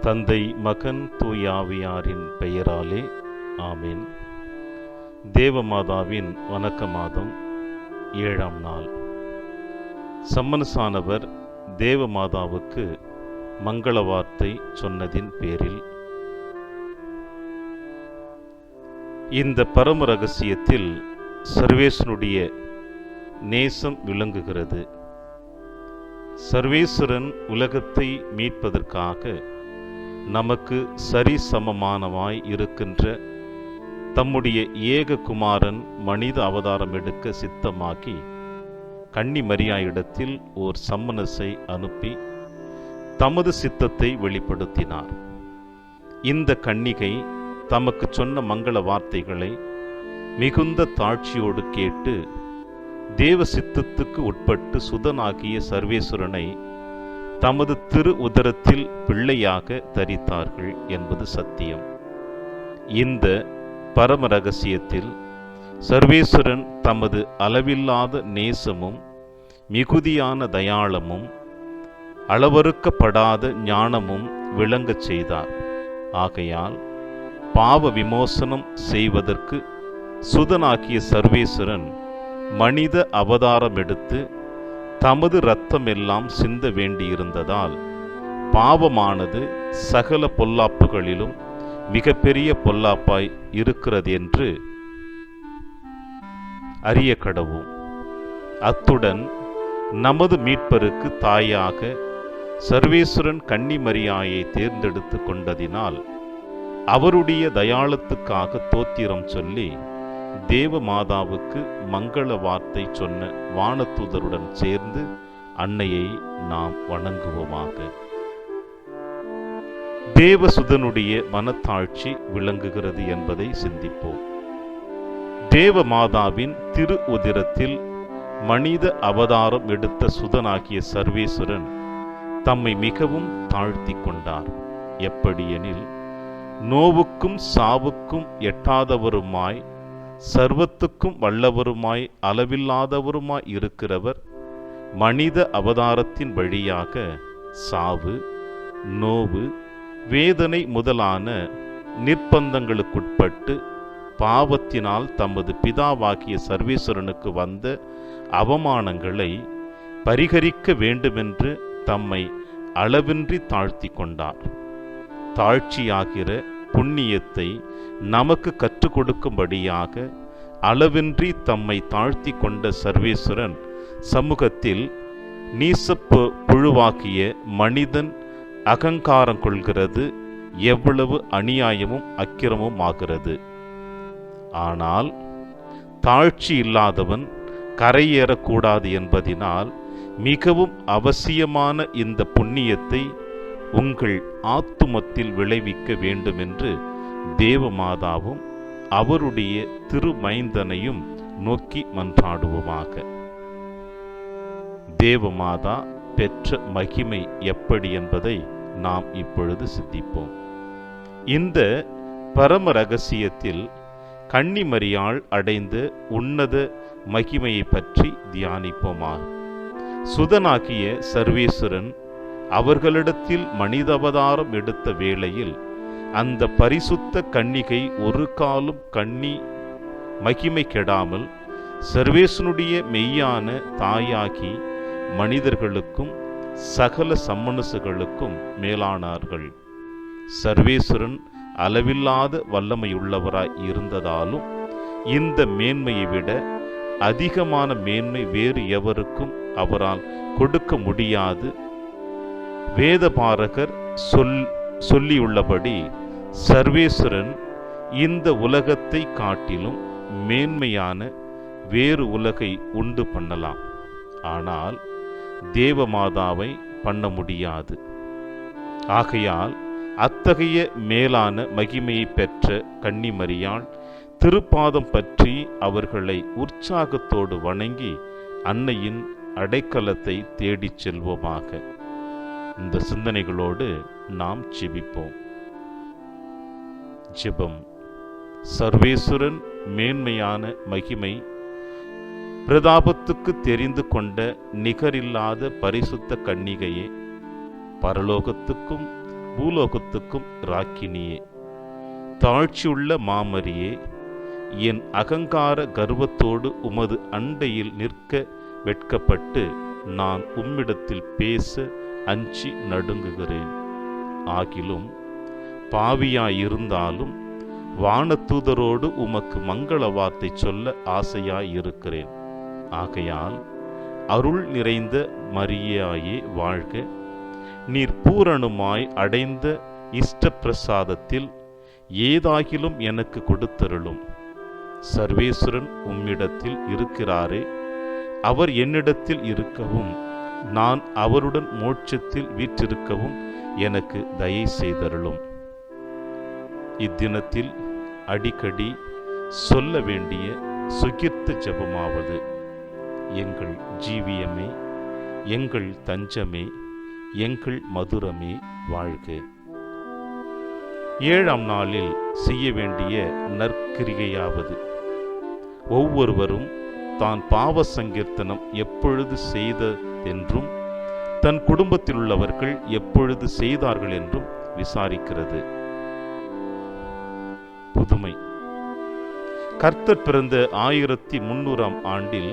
தந்தை மகன் தூயாவியாரின் பெயராலே ஆமீன். தேவமாதாவின் வணக்க மாதம் ஏழாம் நாள். சம்மனசானவர் தேவமாதாவுக்கு மங்கள வார்த்தை சொன்னதின் பேரில் இந்த பரம ரகசியத்தில் சர்வேசனுடைய நேசம் விளங்குகிறது. சர்வேஸ்வரன் உலகத்தை மீட்பதற்காக நமக்கு சரிசமமானமாய் இருக்கின்ற தம்முடைய ஏக குமாரன் மனித அவதாரம் எடுக்க சித்தமாக்கி கன்னி மரியாயிடத்தில் ஓர் சம்மனஸை அனுப்பி தமது சித்தத்தை வெளிப்படுத்தினார். இந்த கன்னிகை தமக்கு சொன்ன மங்கள வார்த்தைகளை மிகுந்த தாழ்ச்சியோடு கேட்டு தேவ சித்தத்துக்கு உட்பட்டு சுதனாகிய சர்வேஸ்வரனை தமது திரு உதரத்தில் பிள்ளையாக தரித்தார்கள் என்பது சத்தியம். இந்த பரம ரகசியத்தில் சர்வேஸ்வரன் தமது அளவில்லாத நேசமும் மிகுதியான தயாளமும் அளவறுக்கப்படாத ஞானமும் விளங்கச் செய்தார். ஆகையால் பாவ விமோசனம் செய்வதற்கு சுதனாக்கிய சர்வேஸ்வரன் மனித அவதாரம் எடுத்து தமது இரத்தமெல்லாம் சிந்த வேண்டியிருந்ததால் பாவமானது சகல பொல்லாப்புகளிலும் மிகப்பெரிய பொல்லாப்பாய் இருக்கிறது என்று அறிய கடவும் அத்துடன் நமது மீட்பருக்கு தாயாக சர்வேஸ்வரன் கன்னிமரியாயை தேர்ந்தெடுத்து கொண்டதினால் அவருடைய தயாளத்துக்காக தோத்திரம் சொல்லி தேவ மாதாவுக்கு மங்கள வார்த்தை சொன்ன வானதூதருடன் சேர்ந்து அன்னையை நாம் வணங்குவோமாக. தேவசுதனுடைய மனத்தாழ்ச்சி விளங்குகிறது என்பதை சிந்திப்போம். தேவ மாதாவின் திரு உதிரத்தில் மனித அவதாரம் எடுத்த சுதனாகிய சர்வேஸ்வரன் தம்மை மிகவும் தாழ்த்தி கொண்டார். எப்படியெனில் நோவுக்கும் சாவுக்கும் எட்டாதவருமாய் சர்வத்துக்கும் வல்லவருமாய் அளவில்லாதவருமாய் இருக்கிறவர் மனித அவதாரத்தின் வழியாக சாவு நோவு வேதனை முதலான நிர்பந்தங்களுக்குட்பட்டு பாவத்தினால் தமது பிதாவாகிய சர்வேஸ்வரனுக்கு வந்த அவமானங்களை பரிகரிக்க வேண்டுமென்று தம்மை அளவின்றி தாழ்த்தி கொண்டார் தாழ்ச்சியாகிற புண்ணியத்தை நமக்கு கற்றுக் கொடுக்கும்படியாக அளவின்றி தம்மை தாழ்த்தி கொண்ட சர்வேஸ்வரன் சமூகத்தில் நீசப்பு புழுவாக்கிய மனிதன் அகங்காரம் கொள்கிறது எவ்வளவு அநியாயமும் அக்கிரமும் ஆகிறது ஆனால் தாழ்ச்சி இல்லாதவன் கரையேறக்கூடாது என்பதினால் மிகவும் அவசியமான இந்த புண்ணியத்தை உங்கள் ஆத்துமத்தில் விளைவிக்க வேண்டுமென்று தேவமாதாவும் அவருடைய திருமைந்தனையும் நோக்கி மன்றாடுவோமாக. தேவமாதா பெற்ற மகிமை எப்படி என்பதை நாம் இப்பொழுது சிந்திப்போம். இந்த பரம ரகசியத்தில் கன்னிமரியாள் அடைந்த உன்னத மகிமையை பற்றி தியானிப்போமா சுதனாகிய சர்வேஸ்வரன் அவர்களிடத்தில் மனிதவதாரம் எடுத்த வேளையில் அந்த பரிசுத்த கன்னிகை ஒரு காலும் கண்ணி மகிமை கெடாமல் சர்வேசனுடைய மெய்யான தாயாகி மனிதர்களுக்கும் சகல சம்மனசுகளுக்கும் மேலானார்கள். சர்வேஸ்வரன் அளவில்லாத வல்லமையுள்ளவராய் இருந்ததாலும் இந்த மேன்மையை விட அதிகமான மேன்மை வேறு எவருக்கும் அவரால் கொடுக்க முடியாது. வேதபாரகர் சொல் சொல்லியுள்ளபடி சர்வேஸ்வரன் இந்த உலகத்தை காட்டிலும் மேன்மையான வேறு உலகை உண்டு பண்ணலாம். ஆனால் தேவமாதாவை பண்ண முடியாது. ஆகையால் அத்தகைய மேலான மகிமையை பெற்ற கன்னிமரியாள் திருப்பாதம் பற்றி அவர்களை உற்சாகத்தோடு வணங்கி அன்னையின் அடைக்கலத்தை தேடிச் செல்வோமாக. இந்த சிந்தனைகளோடு நாம் செபிப்போம் ஜெபம். சர்வேஸ்வரன் மேன்மையான மகிமை. பிரதாபத்துக்கு தெரிந்து கொண்ட நிகரில்லாத பரிசுத்த கன்னிகையே பரலோகத்துக்கும் பூலோகத்துக்கும் ராக்கினியே. தாழ்ச்சியுள்ள மாமரியே என் அகங்கார கர்வத்தோடு உமது அண்டையில் நிற்க வெட்கப்பட்டு நான் உம்மிடத்தில் பேச அஞ்சி நடுங்குகிறேன். ஆகிலும் பாவியாயிருந்தாலும் வானதூதரோடு உமக்கு மங்கள வார்த்தை சொல்ல ஆசையாயிருக்கிறேன். ஆகையால் அருள் நிறைந்த மரியாயே வாழ்க. நீர் பூரணமாய் அடைந்த இஷ்ட பிரசாதத்தில் ஏதாகிலும் எனக்கு கொடுத்தருளும். சர்வேஸ்வரன் உம்மிடத்தில் இருக்கிறாரே அவர் என்னிடத்தில் இருக்கவும் நான் அவருடன் மோட்சத்தில் வீற்றிருக்கவும் எனக்கு தயை செய்தருளும் இத்தினத்தில் அடிக்கடி சொல்ல வேண்டிய சுகிர்த்த ஜபமாவது. எங்கள் ஜீவியமே எங்கள் தஞ்சமே எங்கள் மதுரமே வாழ்க. ஏழாம் நாளில் செய்ய வேண்டிய நற்கிரிகையாவது ஒவ்வொருவரும் தான் பாவ சங்கீர்த்தனம் எப்பொழுது செய்ததென்றும் தன் குடும்பத்தில் உள்ளவர்கள் எப்பொழுது செய்தார்கள் என்றும் விசாரிக்கிறது. புதுமை. கர்த்தர் பிறந்த ஆயிரத்தி முன்னூறாம் ஆண்டில்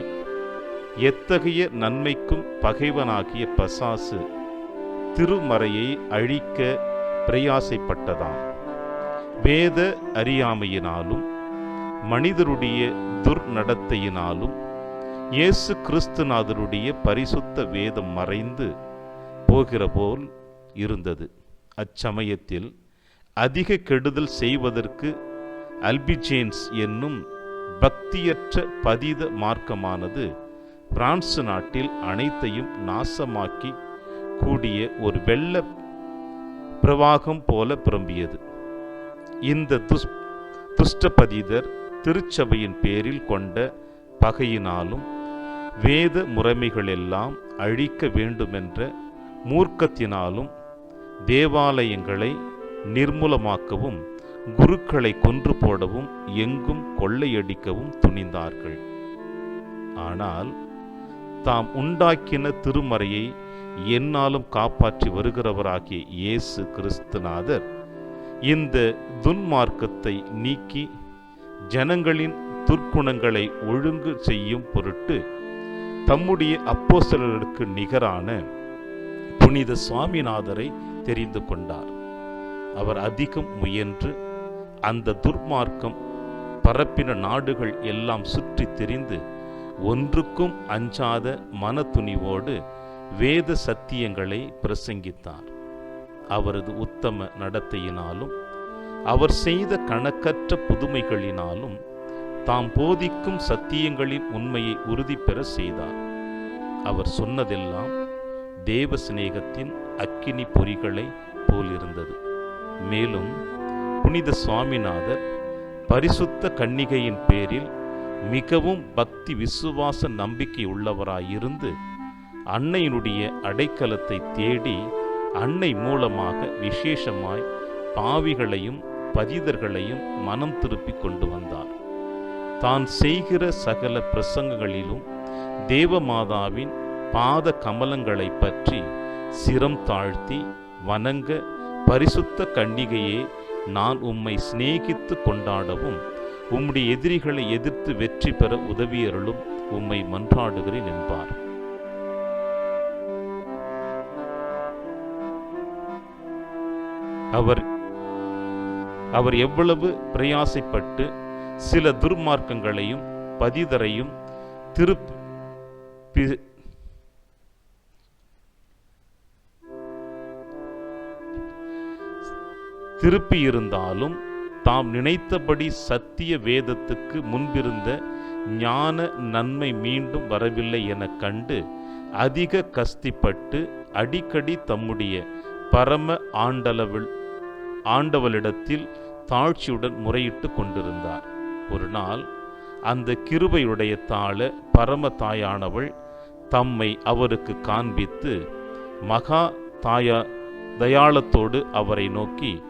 எத்தகைய நன்மைக்கும் பகைவனாகிய பசாசு திருமறையை அழிக்க பிரயாசைப்பட்டதாம். வேத அறியாமையினாலும் மனிதருடைய துர்நடத்தையினாலும் இயேசு கிறிஸ்துநாதருடைய பரிசுத்த வேதம் மறைந்து போகிறபோல் இருந்தது. அச்சமயத்தில் அதிக கெடுதல் செய்வதற்கு அல்பிஜேன்ஸ் என்னும் பக்தியற்ற பதித மார்க்கமானது பிரான்ஸ் நாட்டில் அனைத்தையும் நாசமாக்கி கூடிய ஒரு வெள்ள பிரவாகம் போல பிரம்பியது. இந்த துஷ் துஷ்டபதிதர் திருச்சபையின் பேரில் கொண்ட பகையினாலும் வேத முறைமைகளெல்லாம் அழிக்க வேண்டுமென்ற மூர்க்கத்தினாலும் தேவாலயங்களை நிர்மூலமாக்கவும் குருக்களை கொன்று போடவும் எங்கும் கொள்ளையடிக்கவும் துணிந்தார்கள். ஆனால் தாம் உண்டாக்கின திருமறையை என்னாலும் காப்பாற்றி வருகிறவராகிய இயேசு கிறிஸ்துநாதர் இந்த துன்மார்க்கத்தை நீக்கி ஜனங்களின் துர்க்குணங்களை ஒழுங்கு செய்யும் பொருட்டு தம்முடைய அப்போசலருக்கு நிகரான புனித சுவாமிநாதரை தெரிந்து கொண்டார். அவர் அதிகம் முயன்று அந்த துர்மார்க்கம் பரப்பின நாடுகள் எல்லாம் சுற்றி தெரிந்து ஒன்றுக்கும் அஞ்சாத மனத்துணிவோடு வேத சத்தியங்களை பிரசங்கித்தார். அவரது உத்தம நடத்தையினாலும் அவர் செய்த கணக்கற்ற புதுமைகளினாலும் தாம் போதிக்கும் சத்தியங்களின் உண்மையை உறுதி பெற செய்தார். அவர் சொன்னதெல்லாம் தேவ சிநேகத்தின் அக்கினி பொறிகளை போலிருந்தது. மேலும் புனித சுவாமிநாதர் பரிசுத்த கன்னிகையின் பேரில் மிகவும் பக்தி விசுவாச நம்பிக்கை உள்ளவராயிருந்து அன்னையினுடைய அடைக்கலத்தை தேடி அன்னை மூலமாக விசேஷமாய் பாவிகளையும் பதிதர்களையும் மனம் திருப்பி கொண்டு வந்தார். தான் செய்கிற சகல பிரசங்கங்களிலும் தேவமாதாவின் பாத கமலங்களை பற்றி சிரம் தாழ்த்தி வணங்க பரிசுத்த கன்னிகையே நான் உம்மை சிநேகித்து கொண்டாடவும் உம்முடைய எதிரிகளை எதிர்த்து வெற்றி பெற உதவியருளும் உம்மை மன்றாடுகிறேன் என்பார். அவர் அவர் எவ்வளவு பிரயாசைப்பட்டு சில துர்மார்க்கங்களையும் பதிதரையும் திருப்பி திருப்பியிருந்தாலும் தாம் நினைத்தபடி சத்திய வேதத்துக்கு முன்பிருந்த ஞான நன்மை மீண்டும் வரவில்லை எனக் கண்டு அதிக கஸ்திப்பட்டு அடிக்கடி தம்முடைய பரம ஆண்டளவில் ஆண்டவளிடத்தில் தாழ்ச்சியுடன் முறையிட்டு கொண்டிருந்தார். ஒரு நாள் அந்த கிருபையுடைய தாழ பரம தாயானவள் தம்மை அவருக்கு காண்பித்து மகா தாயா தயாளத்தோடு அவரை நோக்கி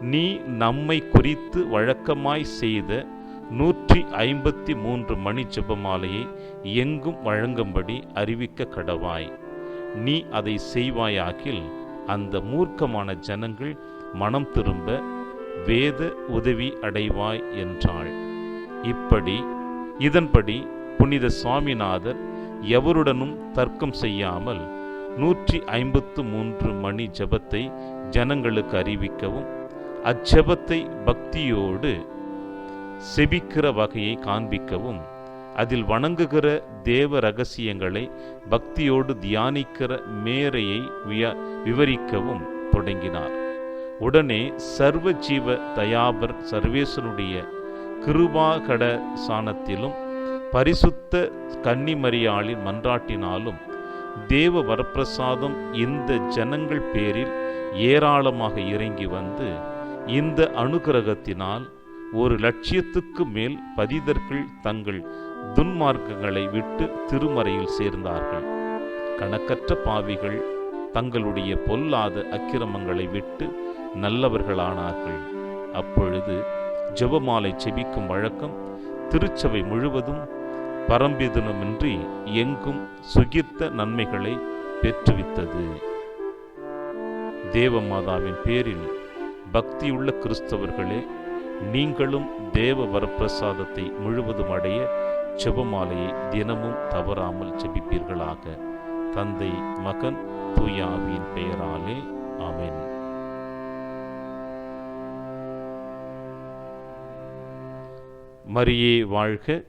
நீ நம்மை குறித்து வழக்கமாய் செய்த நூற்றி ஐம்பத்தி மூன்று மணி ஜெபமாலையை எங்கும் வழங்கும்படி அறிவிக்க கடவாய். நீ அதை செய்வாயாகில் அந்த மூர்க்கமான ஜனங்கள் மனம் திரும்ப வேத உதவி அடைவாய் என்றாள். இப்படி இதன்படி புனித சுவாமிநாதர் எவருடனும் தர்க்கம் செய்யாமல் நூற்றி ஐம்பத்து மூன்று மணி ஜெபத்தை ஜனங்களுக்கு அறிவிக்கவும் அச்செபத்தை பக்தியோடு செபிக்கிற வகையை காண்பிக்கவும் அதில் வணங்குகிற தேவ ரகசியங்களை பக்தியோடு தியானிக்கிற மேரையை விய- விவரிக்கவும் தொடங்கினார். உடனே சர்வ ஜீவ தயாபர் சர்வேசனுடைய கிருபாகட சாணத்திலும் பரிசுத்த கன்னிமரியாளின் மன்றாட்டினாலும் தேவ வரப்பிரசாதம் இந்த ஜனங்கள் பேரில் ஏராளமாக இறங்கி வந்து இந்த அனுகிரகத்தினால் ஒரு லட்சியத்துக்கு மேல் பதிதர்கள் தங்கள் துன்மார்க்கங்களை விட்டு திருமறையில் சேர்ந்தார்கள். கணக்கற்ற பாவிகள் தங்களுடைய பொல்லாத அக்கிரமங்களை விட்டு நல்லவர்களானார்கள். அப்பொழுது ஜெபமாலை செபிக்கும் வழக்கம் திருச்சபை முழுவதும் பரம்பிதனமின்றி எங்கும் சுகித்த நன்மைகளை பெற்றுவித்தது. தேவமாதாவின் பேரில் பக்தியுள்ள கிறிஸ்தவர்களே நீங்களும் தேவ வரப்பிரசாதத்தை முழுவதும் அடைய செபமாலையை தினமும் தவறாமல் செபிப்பீர்களாக தந்தை மகன் தூயாவியின் பெயராலே ஆமேன். மரியே வாழ்க